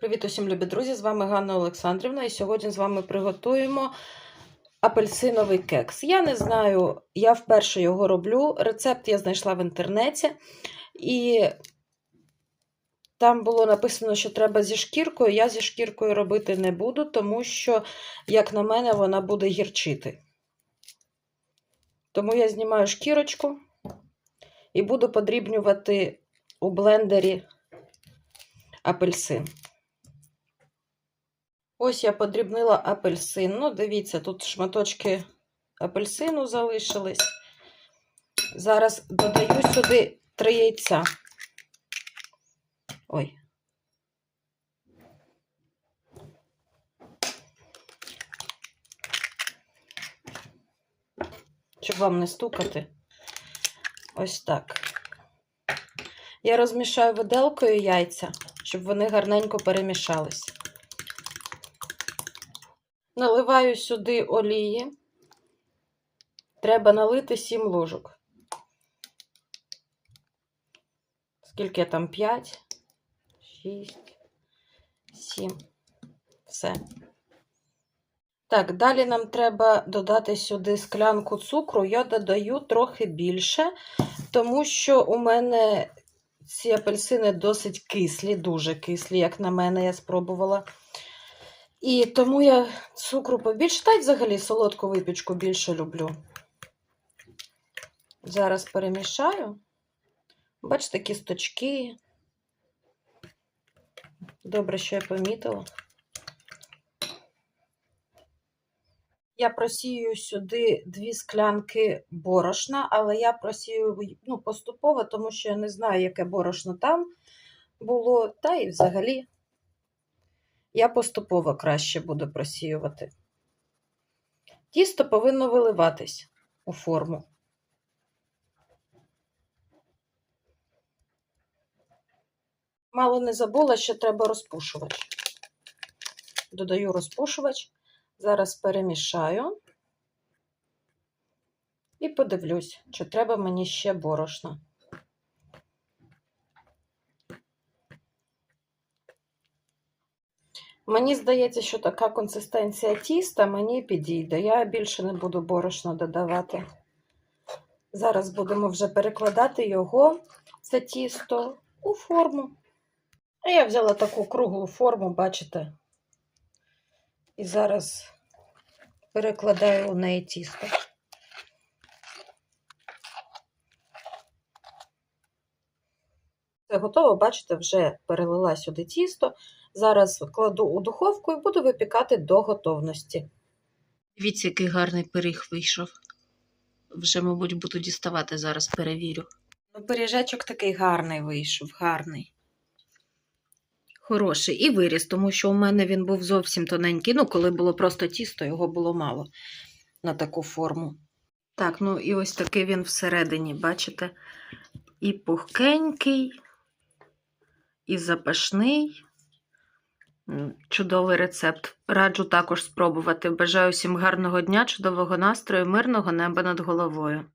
Привіт усім, любі друзі! З вами Ганна Олександрівна, і сьогодні з вами приготуємо апельсиновий кекс. Я не знаю, я вперше його роблю. Рецепт я знайшла в інтернеті, і там було написано, що треба зі шкіркою. Я зі шкіркою робити не буду, тому що, як на мене, вона буде гірчити. Тому я знімаю шкірочку і буду подрібнювати у блендері апельсин. Ось я подрібнила апельсин. Ну, дивіться, тут шматочки апельсину залишились. Зараз додаю сюди три яйця. Ой. Щоб вам не стукати. Ось так. Я розмішаю виделкою яйця, щоб вони гарненько перемішались. Наливаю сюди олії. Треба налити 7 ложок. Скільки там? 5, 6, 7. Все. Так, далі нам треба додати сюди склянку цукру. Я додаю трохи більше, тому що у мене ці апельсини досить кислі, дуже кислі, як на мене, я спробувала. І тому я цукру побільше, та й взагалі солодку випічку більше люблю. Зараз перемішаю. Бачите, кісточки. Добре, що я помітила. Я просію сюди дві склянки борошна, але я просію ну, поступово, тому що я не знаю, яке борошно там було, та і взагалі я поступово краще буду просіювати. Тісто повинно виливатись у форму. Мало не забула, що треба розпушувач. Додаю розпушувач. Зараз перемішаю і подивлюсь, чи треба мені ще борошна. Мені здається, що така консистенція тіста мені підійде. Я більше не буду борошна додавати. Зараз будемо вже перекладати його, це тісто, у форму. А я взяла таку круглу форму, бачите? І зараз перекладаю у неї тісто. Готово, бачите, вже перелила сюди тісто. Зараз кладу у духовку і буду випікати до готовності. Дивіться, який гарний пиріг вийшов. Вже, мабуть, буду діставати, зараз перевірю. Ну, пиріжечок такий гарний вийшов, гарний. Хороший. І виріс, тому що у мене він був зовсім тоненький. Ну, коли було просто тісто, його було мало на таку форму. Так, ну і ось такий він всередині, бачите? І пухкенький, і запашний. Чудовий рецепт. Раджу також спробувати. Бажаю всім гарного дня, чудового настрою, мирного неба над головою.